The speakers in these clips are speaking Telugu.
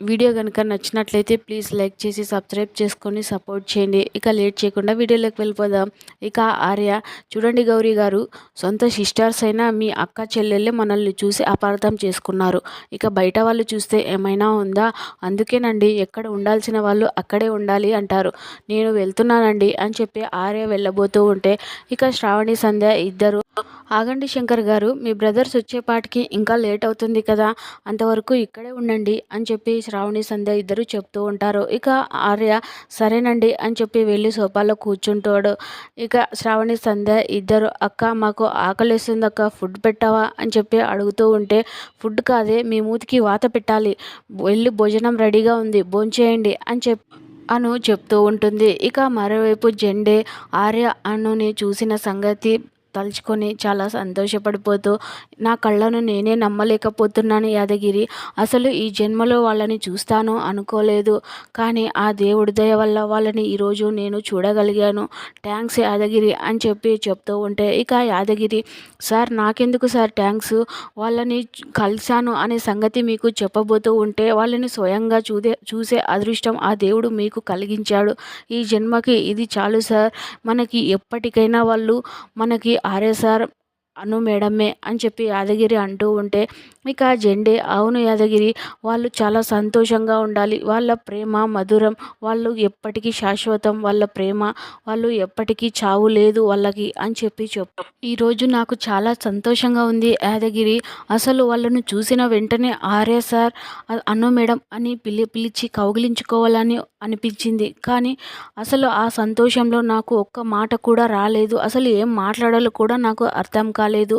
వీడియో కనుక నచ్చినట్లయితే ప్లీజ్ లైక్ చేసి సబ్స్క్రైబ్ చేసుకొని సపోర్ట్ చేయండి. ఇక లేట్ చేయకుండా వీడియోలోకి వెళ్ళిపోదాం. ఇక ఆర్య చూడండి గౌరీ గారు సొంత సిస్టర్స్ అయినా మీ అక్క చెల్లెళ్ళే మనల్ని చూసి అపార్థం చేసుకున్నారు. ఇక బయట వాళ్ళు చూస్తే ఏమైనా ఉందా? అందుకేనండి ఎక్కడ ఉండాల్సిన వాళ్ళు అక్కడే ఉండాలి అంటారు. నేను వెళ్తున్నానండి అని చెప్పి ఆర్య వెళ్ళబోతూ ఉంటే ఇక శ్రావణి సంధ్య ఇద్దరు ఆగండి శంకర్ గారు మీ బ్రదర్స్ వచ్చేపాటికి ఇంకా లేట్ అవుతుంది కదా అంతవరకు ఇక్కడే ఉండండి అని చెప్పి శ్రావణి సంధ్య ఇద్దరు చెప్తూ ఉంటారు. ఇక ఆర్య సరేనండి అని చెప్పి వెళ్ళి సోఫాలో కూర్చుంటాడు. ఇక శ్రావణి సంధ్య ఇద్దరు అక్క మాకు ఆకలిస్తుంది అక్క ఫుడ్ పెట్టావా? అని చెప్పి అడుగుతూ ఉంటే ఫుడ్ కాదే మీ మూతికి వాత పెట్టాలి వెళ్ళి భోజనం రెడీగా ఉంది భోంచేయండి అని చెప్పి అను చెప్తూ ఉంటుంది. ఇక మరోవైపు జెండే ఆర్య అనుని చూసిన సంగతి తలుచుకొని చాలా సంతోషపడిపోతూ నా కళ్ళను నేనే నమ్మలేకపోతున్నాను యాదగిరి. అసలు ఈ జన్మలో వాళ్ళని చూస్తాను అనుకోలేదు. కానీ ఆ దేవుడి దయ వల్ల వాళ్ళని ఈరోజు నేను చూడగలిగాను. థ్యాంక్స్ యాదగిరి అని చెప్పి చెప్తూ ఉంటే ఇక యాదగిరి సార్ నాకెందుకు సార్ థ్యాంక్స్ వాళ్ళని కలిశాను అనే సంగతి మీకు చెప్పబోతూ ఉంటే వాళ్ళని స్వయంగా చూదే చూసే అదృష్టం ఆ దేవుడు మీకు కలిగించాడు. ఈ జన్మకి ఇది చాలు సార్. మనకి ఎప్పటికైనా వాళ్ళు మనకి ఆర్ఎస్ఆర్ అను మేడమే అని చెప్పి యాదగిరి అంటూ ఉంటే ఇక జెండే అవును యాదగిరి వాళ్ళు చాలా సంతోషంగా ఉండాలి. వాళ్ళ ప్రేమ మధురం వాళ్ళు ఎప్పటికీ శాశ్వతం వాళ్ళ ప్రేమ వాళ్ళు ఎప్పటికీ చావు లేదు వాళ్ళకి అని చెప్పి చెప్పు. ఈరోజు నాకు చాలా సంతోషంగా ఉంది యాదగిరి. అసలు వాళ్ళను చూసిన వెంటనే ఆర్ఎస్ఆర్ సార్ అను మేడం అని పిలి పిలిచి కౌగిలించుకోవాలని అనిపించింది. కానీ అసలు ఆ సంతోషంలో నాకు ఒక్క మాట కూడా రాలేదు. అసలు ఏం మాట్లాడాలో కూడా నాకు అర్థం కాలేదు.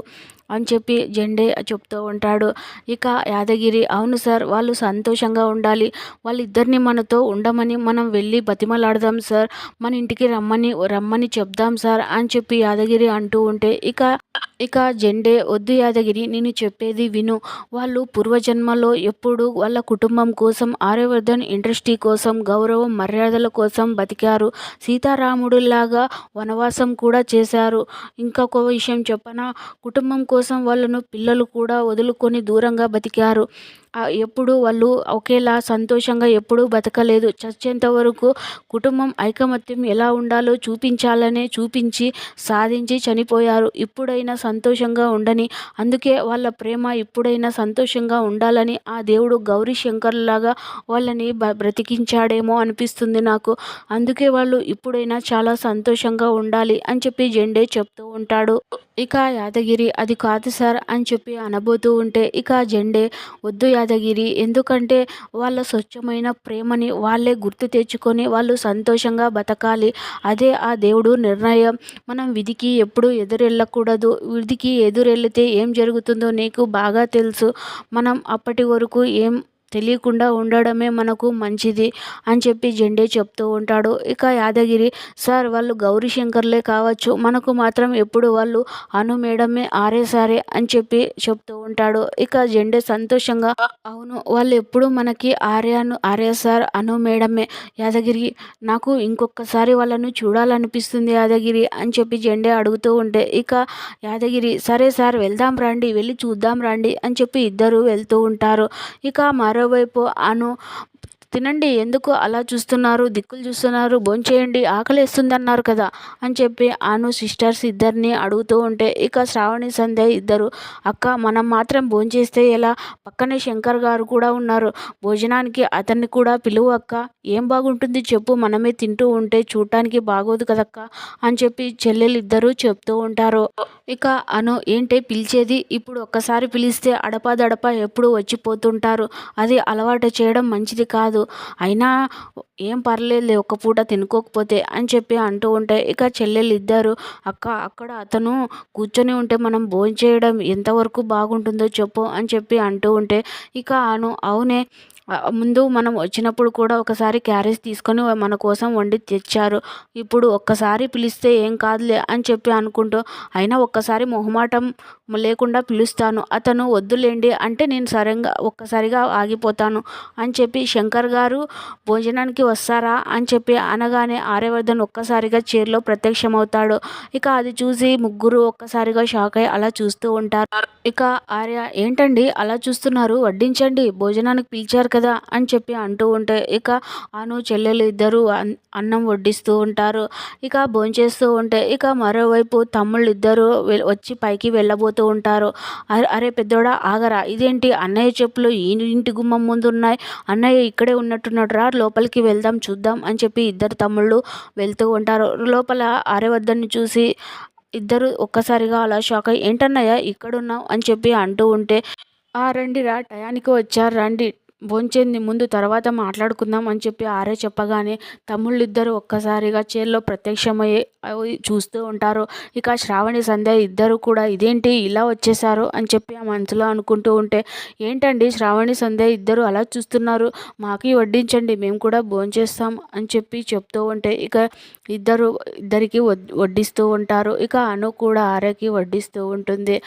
అని చెప్పి జెండే చెప్తూ ఉంటాడు. ఇక యాదగిరి అవును సార్ వాళ్ళు సంతోషంగా ఉండాలి. వాళ్ళిద్దరిని మనతో ఉండమని మనం వెళ్ళి బతిమలాడదాం సార్. మన ఇంటికి రమ్మని రమ్మని చెప్దాం సార్ అని చెప్పి యాదగిరి అంటూ ఉంటే ఇక ఇక జెండే వద్దు యాదగిరి నేను చెప్పేది విను. వాళ్ళు పూర్వజన్మలో ఎప్పుడు వాళ్ళ కుటుంబం కోసం ఆర్యవర్ధన్ ఇండస్ట్రీ కోసం గౌరవం మర్యాదల కోసం బతికారు. సీతారాముడులాగా వనవాసం కూడా చేశారు. ఇంకొక విషయం చెప్పన? కుటుంబం కోసం కోసం వాళ్ళను పిల్లలు కూడా వదులుకొని దూరంగా బతికారు. ఎప్పుడు వాళ్ళు ఒకేలా సంతోషంగా ఎప్పుడూ బతకలేదు. చచ్చేంత వరకు కుటుంబం ఐకమత్యం ఎలా ఉండాలో చూపించాలనే చూపించి సాధించి చనిపోయారు. ఇప్పుడైనా సంతోషంగా ఉండని అందుకే వాళ్ళ ప్రేమ ఇప్పుడైనా సంతోషంగా ఉండాలని ఆ దేవుడు గౌరీ శంకర్లాగా వాళ్ళని బ బ్రతికించాడేమో అనిపిస్తుంది నాకు. అందుకే వాళ్ళు ఇప్పుడైనా చాలా సంతోషంగా ఉండాలి అని చెప్పి జెండే చెప్తూ ఉంటాడు. ఇక యాదగిరి అది కాదు సార్ అని చెప్పి అనబోతూ ఉంటే ఇక జెండే వద్దు యాదగిరి. ఎందుకంటే వాళ్ళ స్వచ్ఛమైన ప్రేమని వాళ్ళే గుర్తు తెచ్చుకొని వాళ్ళు సంతోషంగా బతకాలి. అదే ఆ దేవుడు నిర్ణయం. మనం విధికి ఎప్పుడు ఎదురెళ్ళకూడదు. విధికి ఎదురెళ్తే ఏం జరుగుతుందో నీకు బాగా తెలుసు. మనం అప్పటి వరకు ఏం తెలియకుండా ఉండడమే మనకు మంచిది అని చెప్పి జెండే చెప్తూ ఉంటాడు. ఇక యాదగిరి సార్ వాళ్ళు గౌరీ శంకర్లే కావచ్చు. మనకు మాత్రం ఎప్పుడు వాళ్ళు అను మేడమే ఆరే సారే అని చెప్పి చెప్తూ ఉంటాడు. ఇక జెండే సంతోషంగా అవును వాళ్ళు ఎప్పుడు మనకి ఆర్యాను ఆర్య సార్ అను మేడమే. యాదగిరి నాకు ఇంకొకసారి వాళ్ళను చూడాలనిపిస్తుంది యాదగిరి అని చెప్పి జెండే అడుగుతూ ఉంటే ఇక యాదగిరి సరే సార్ వెళ్దాం రండి వెళ్ళి చూద్దాం రండి అని చెప్పి ఇద్దరు వెళ్తూ ఉంటారు. ఇక మరోవైపు అను తినండి ఎందుకు అలా చూస్తున్నారు? దిక్కులు చూస్తున్నారు భోంచేయండి ఆకలేస్తుంది అన్నారు కదా అని చెప్పి ఆను సిస్టర్స్ ఇద్దరిని అడుగుతూ ఉంటే ఇక శ్రావణి సంధ్య ఇద్దరు అక్క మనం మాత్రం భోంచేస్తే ఎలా? పక్కనే శంకర్ గారు కూడా ఉన్నారు. భోజనానికి అతన్ని కూడా పిలువు అక్క. ఏం బాగుంటుంది చెప్పు మనమే తింటూ ఉంటే చూడటానికి బాగోదు కదక్క? అని చెప్పి చెల్లెలు ఇద్దరు చెప్తూ ఉంటారు. ఇక అను ఏంటే పిలిచేది? ఇప్పుడు ఒక్కసారి పిలిస్తే అడపాదడప ఎప్పుడు వచ్చిపోతుంటారు. అది అలవాటు చేయడం మంచిది కాదు. అయినా ఏం పర్లేదులే ఒక్క పూట తినుకోకపోతే అని చెప్పి అంటూ ఉంటే ఇక చెల్లెలు ఇద్దరు అక్క అక్కడ అతను కూర్చొని ఉంటే మనం భోంచేయడం ఎంతవరకు బాగుంటుందో చెప్పు అని చెప్పి అంటూ ఉంటే ఇక అను అవునే ముందు మనం వచ్చినప్పుడు కూడా ఒకసారి క్యారేజ్ తీసుకొని మన కోసం వండి తెచ్చారు. ఇప్పుడు ఒక్కసారి పిలిస్తే ఏం కాదులే అని చెప్పి అనుకుంటూ అయినా ఒక్కసారి మొహమాటం లేకుండా పిలుస్తాను. అతను వద్దులేండి అంటే నేను సరంగా ఒక్కసారిగా ఆగిపోతాను అని చెప్పి శంకర్ గారు భోజనానికి వస్తారా అని చెప్పి అనగానే ఆర్యవర్ధన్ ఒక్కసారిగా చీరలో ప్రత్యక్షమవుతాడు. ఇక అది చూసి ముగ్గురు ఒక్కసారిగా షాక్ అయ్యి అలా చూస్తూ ఉంటారు. ఇక ఆర్య ఏంటండి అలా చూస్తున్నారు? వడ్డించండి భోజనానికి పిలిచారు కదా అని చెప్పి అంటూ ఉంటే ఇక అను చెల్లెలు ఇద్దరు అన్నం వడ్డిస్తూ ఉంటారు. ఇక భోంచేస్తూ ఉంటే ఇక మరోవైపు తమ్ముళ్ళు ఇద్దరు వచ్చి పైకి వెళ్ళబోతూ ఉంటారు. అరే పెద్దోడా ఆగరా. ఇదేంటి? అన్నయ్య చెప్పులు ఈ ఇంటి గుమ్మం ముందు ఉన్నాయి అన్నయ్య ఇక్కడే ఉన్నట్టున్నాడు రా లోపలికి వెళ్దాం చూద్దాం అని చెప్పి ఇద్దరు తమ్ముళ్ళు వెళ్తూ ఉంటారు. లోపల ఆర్యవర్ధన్ని చూసి ఇద్దరు ఒక్కసారిగా అలా షాక్ అయ్యి ఏంటన్నయ్య ఇక్కడున్నావు? అని చెప్పి అంటూ ఉంటే ఆ రండి రా టయానికి వచ్చారు రండి. భోంచేంది ముందు తర్వాత మాట్లాడుకుందాం అని చెప్పి ఆరే చెప్పగానే తమ్ముళ్ళిద్దరూ ఒక్కసారిగా చైర్లో ప్రత్యక్షమయ్యే చూస్తూ ఉంటారు. ఇక శ్రావణి సంధ్య ఇద్దరు కూడా ఇదేంటి ఇలా వచ్చేసారు అని చెప్పి ఆ మనసులో అనుకుంటూ ఉంటే ఏంటండి శ్రావణి సంధ్య ఇద్దరు అలా చూస్తున్నారు? మాకి వడ్డించండి మేము కూడా భోంచేస్తాం అని చెప్పి చెప్తూ ఉంటే ఇక ఇద్దరు ఇద్దరికి వడ్డిస్తూ ఉంటారు. ఇక అను కూడా ఆరేకి వడ్డిస్తూ ఉంటుంది.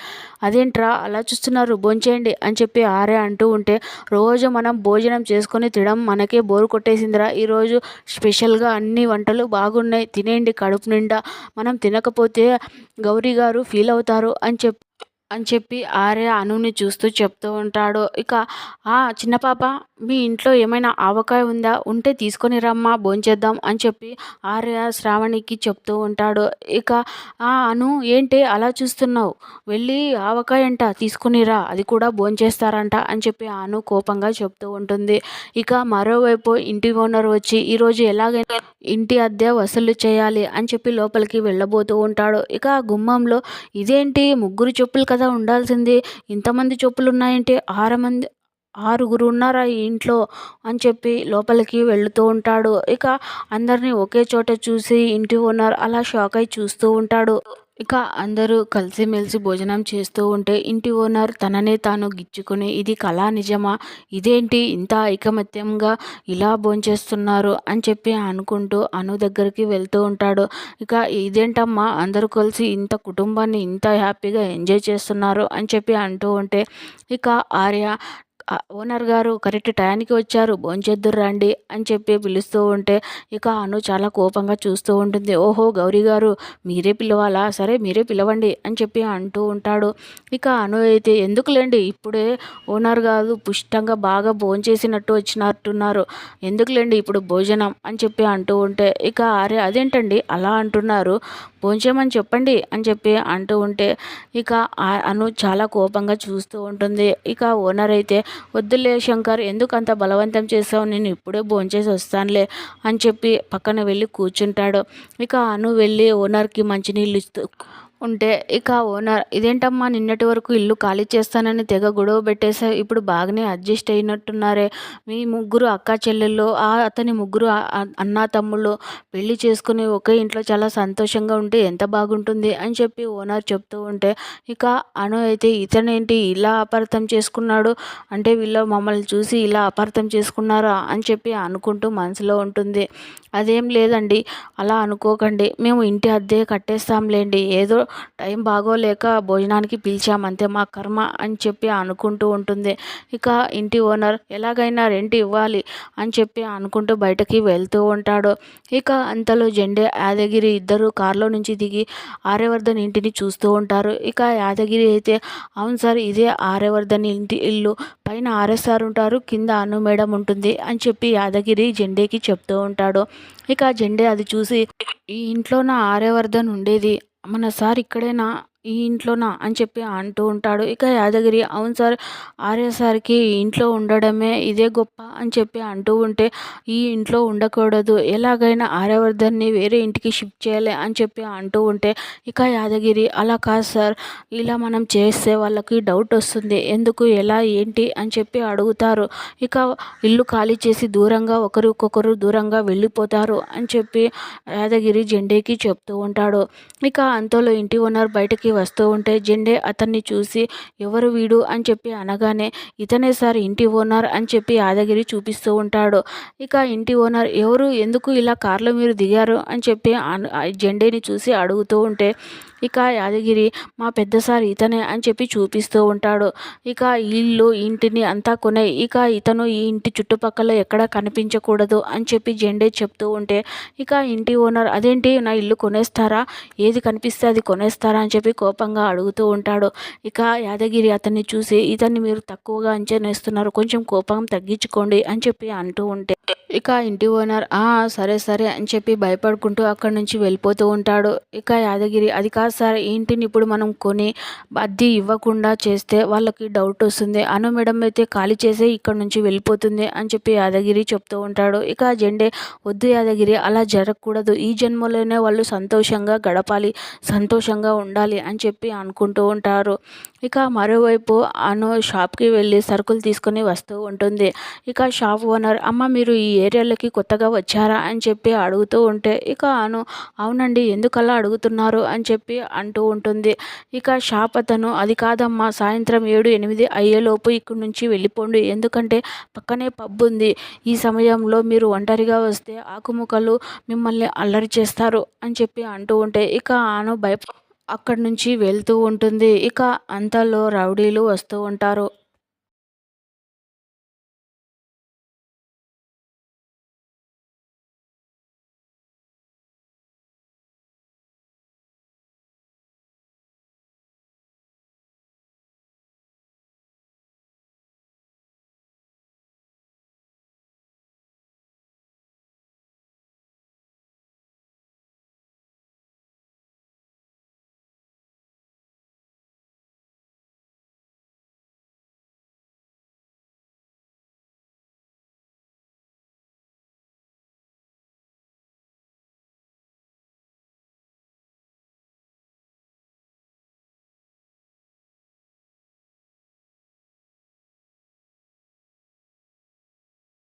అదేంట్రా అలా చూస్తున్నారు? భోంచేయండి అని చెప్పి ఆరే అంటూ ఉంటే రోజు మనం భోజనం చేసుకొని తినడం మనకే బోరు కొట్టేసిందిరా. ఈరోజు స్పెషల్గా అన్ని వంటలు బాగున్నాయి. తినేయండి కడుపు నిండా. మనం తినకపోతే గౌరీ గారు ఫీల్ అవుతారు అని చెప్పి అని చెప్పి ఆర్య అనుని చూస్తూ చెప్తూ ఉంటాడు. ఇక ఆ చిన్న పాప మీ ఇంట్లో ఏమైనా ఆవకాయ ఉందా? ఉంటే తీసుకొని రమ్మా భోంచేద్దాం అని చెప్పి ఆర్య శ్రావణికి చెప్తూ ఉంటాడు. ఇక ఆ అను ఏంటి అలా చూస్తున్నావు? వెళ్ళి ఆవకాయ అంట తీసుకునిరా అది కూడా భోంచేస్తారంట అని చెప్పి అను కోపంగా చెప్తూ ఉంటుంది. ఇక మరోవైపు ఇంటి ఓనర్ వచ్చి ఈరోజు ఎలాగైనా ఇంటి అద్దె వసూలు చేయాలి అని చెప్పి లోపలికి వెళ్ళబోతూ ఉంటాడు. ఇక గుమ్మంలో ఇదేంటి? ముగ్గురు చెప్పులు కదా ఉండాల్సింది. ఇంతమంది చెప్పులు ఉన్నాయంటే ఆరు మంది ఆరుగురు ఉన్నారా ఈ ఇంట్లో? అని చెప్పి లోపలికి వెళుతూ ఉంటాడు. ఇక అందరినీ ఒకే చోట చూసి ఇంటి ఓనర్ అలా షాక్ అయి చూస్తూ ఉంటాడు. ఇక అందరూ కలిసిమెలిసి భోజనం చేస్తూ ఉంటే ఇంటి ఓనర్ తననే తాను గిచ్చుకుని ఇది కళా నిజమా? ఇదేంటి ఇంత ఐకమత్యంగా ఇలా భోంచేస్తున్నారు? అని చెప్పి అనుకుంటూ అను దగ్గరికి వెళ్తూ ఉంటాడు. ఇక ఇదేంటమ్మా? అందరూ కలిసి ఇంత కుటుంబాన్ని ఇంత హ్యాపీగా ఎంజాయ్ చేస్తున్నారు? అని చెప్పి అంటూ ఉంటే ఇక ఆర్య ఓనర్ గారు కరెక్ట్ టయానికి వచ్చారు. భోంచేద్దురు రండి అని చెప్పి పిలుస్తూ ఉంటే ఇక అను చాలా కోపంగా చూస్తూ ఉంటుంది. ఓహో గౌరీ గారు మీరే పిలవాలా? సరే మీరే పిలవండి అని చెప్పి అంటూ ఉంటాడు. ఇక అను అయితే ఎందుకులేండి? ఇప్పుడే ఓనర్ గారు పుష్టంగా బాగా భోంచేసినట్టు వచ్చినట్టున్నారు. ఎందుకులేండి ఇప్పుడు భోజనం? అని చెప్పి అంటూ ఉంటే ఇక అరే అదేంటండి? అలా అంటున్నారు. భోంచేయమని చెప్పండి అని చెప్పి అంటూ ఉంటే ఇక అను చాలా కోపంగా చూస్తూ ఉంటుంది. ఇక ఓనర్ అయితే వద్దులే శంకర్ ఎందుకు అంత బలవంతం చేసావు నేను ఇప్పుడే భోంచేసి వస్తానులే అని చెప్పి పక్కన వెళ్ళి కూర్చుంటాడు. ఇక అను వెళ్ళి ఓనర్కి మంచినీళ్ళు ఇస్తూ ఉంటే ఇక ఓనర్ ఇదేంటమ్మా నిన్నటి వరకు ఇల్లు ఖాళీ చేస్తానని తెగ గొడవ పెట్టేసే ఇప్పుడు బాగానే అడ్జస్ట్ అయినట్టున్నారే. మీ ముగ్గురు అక్క చెల్లెళ్ళు ఆ అతని ముగ్గురు అన్నా తమ్ముళ్ళు పెళ్ళి చేసుకుని ఒకే ఇంట్లో చాలా సంతోషంగా ఉంటే ఎంత బాగుంటుంది? అని చెప్పి ఓనర్ చెప్తూ ఉంటే ఇక అను అయితే ఇతనేంటి ఇలా అపార్థం చేసుకున్నాడు? అంటే వీళ్ళు మమ్మల్ని చూసి ఇలా అపార్థం చేసుకున్నారా? అని చెప్పి అనుకుంటూ మనసులో ఉంటుంది. అదేం లేదండి అలా అనుకోకండి. మేము ఇంటి అద్దె కట్టేస్తాంలేండి. ఏదో టైం బాగోలేక భోజనానికి పిలిచామంతే మా కర్మ అని చెప్పి అనుకుంటూ ఉంటుంది. ఇక ఇంటి ఓనర్ ఎలాగైనా రెంట్ ఇవ్వాలి అని చెప్పి అనుకుంటూ బయటకి వెళ్తూ ఉంటాడు. ఇక అంతలో జెండే యాదగిరి ఇద్దరు కారులో నుంచి దిగి ఆర్యవర్ధన్ ఇంటిని చూస్తూ ఉంటారు. ఇక యాదగిరి అయితే అవును సార్ ఇదే ఆర్యవర్ధన్ ఇంటి ఇల్లు. పైన ఆర్ఎస్ఆర్ ఉంటారు కింద అను మేడం ఉంటుంది అని చెప్పి యాదగిరి జెండేకి చెప్తూ ఉంటాడు. ఇక జెండే అది చూసి ఈ ఇంట్లో నా ఆర్యవర్ధన్ ఉండేది. మన సార్ ఇక్కడేనా? ఈ ఇంట్లోనా అని చెప్పి అంటూ ఉంటాడు. ఇక యాదగిరి అవును సార్ ఆర్య సార్కి ఇంట్లో ఉండడమే ఇదే గొప్ప అని చెప్పి అంటూ ఉంటే ఈ ఇంట్లో ఉండకూడదు. ఎలాగైనా ఆర్యవర్ధన్ని వేరే ఇంటికి షిఫ్ట్ చేయాలి అని చెప్పి అంటూ ఉంటే ఇక యాదగిరి అలా కాదు సార్. ఇలా మనం చేస్తే వాళ్ళకి డౌట్ వస్తుంది. ఎందుకు ఎలా ఏంటి అని చెప్పి అడుగుతారు. ఇక ఇల్లు ఖాళీ చేసి దూరంగా ఒకరికొకరు దూరంగా వెళ్ళిపోతారు అని చెప్పి యాదగిరి జెండేకి చెప్తూ ఉంటాడు. ఇక అంతలో ఇంటి ఓనర్ బయటకి వస్తూ ఉంటే జెండే అతన్ని చూసి ఎవరు వీడు? అని చెప్పి అనగానే ఇతనే సార్ ఇంటి ఓనర్ అని చెప్పి యాదగిరి చూపిస్తూ ఉంటాడు. ఇక ఇంటి ఓనర్ ఎవరు? ఎందుకు ఇలా కార్లో మీరు దిగారు? అని చెప్పి జెండేని చూసి అడుగుతూ ఉంటే ఇక యాదగిరి మా పెద్ద సార్ ఇతనే అని చెప్పి చూపిస్తూ ఉంటాడు. ఇక ఇల్లు ఇంటిని అంతా కొనే ఇక ఇతను ఈ ఇంటి చుట్టుపక్కల ఎక్కడ కనిపించకూడదు అని చెప్పి జెండే చెప్తూ ఉంటే ఇక ఇంటి ఓనర్ అదేంటి నా ఇల్లు కొనేస్తారా? ఏది కనిపిస్తే అది కొనేస్తారా? అని చెప్పి కోపంగా అడుగుతూ ఉంటాడు. ఇక యాదగిరి అతన్ని చూసి ఇతన్ని మీరు తక్కువగా అంచనేస్తున్నారు కొంచెం కోపం తగ్గించుకోండి అని చెప్పి అంటూ ఉంటే ఇక ఇంటి ఓనర్ ఆ సరే సరే అని చెప్పి భయపడుకుంటూ అక్కడి నుంచి వెళ్ళిపోతూ ఉంటాడు. ఇక యాదగిరి అది కాదు సరే ఏంటిని ఇంటిని ఇప్పుడు మనం కొని అద్దె ఇవ్వకుండా చేస్తే వాళ్ళకి డౌట్ వస్తుంది. అను మేడం అయితే ఖాళీ చేసే ఇక్కడ నుంచి వెళ్ళిపోతుంది అని చెప్పి యాదగిరి చెప్తూ ఉంటాడు. ఇక జెండే వద్దు యాదగిరి అలా జరగకూడదు. ఈ జన్మలోనే వాళ్ళు సంతోషంగా గడపాలి సంతోషంగా ఉండాలి అని చెప్పి అనుకుంటూ ఉంటారు. ఇక మరోవైపు అను షాప్కి వెళ్ళి సరుకులు తీసుకొని వస్తూ ఉంటుంది. ఇక షాప్ ఓనర్ అమ్మ మీరు ఈ ఏరియాలోకి కొత్తగా వచ్చారా? అని చెప్పి అడుగుతూ ఉంటే ఇక అను అవునండి ఎందుకలా అడుగుతున్నారు? అని చెప్పి అంటూ ఉంటుంది. ఇక షాప్ అతను అది కాదమ్మా సాయంత్రం ఏడు ఎనిమిది అయ్యేలోపు ఇక్కడి నుంచి వెళ్ళిపోండి. ఎందుకంటే పక్కనే పబ్ ఉంది. ఈ సమయంలో మీరు ఒంటరిగా వస్తే ఆకుముఖలు మిమ్మల్ని అల్లరి చేస్తారు అని చెప్పి అంటూ ఉంటే ఇక ఆను భయ అక్కడి నుంచి వెళ్తూ ఉంటుంది. ఇక అంతలో రౌడీలు వస్తూ ఉంటారు.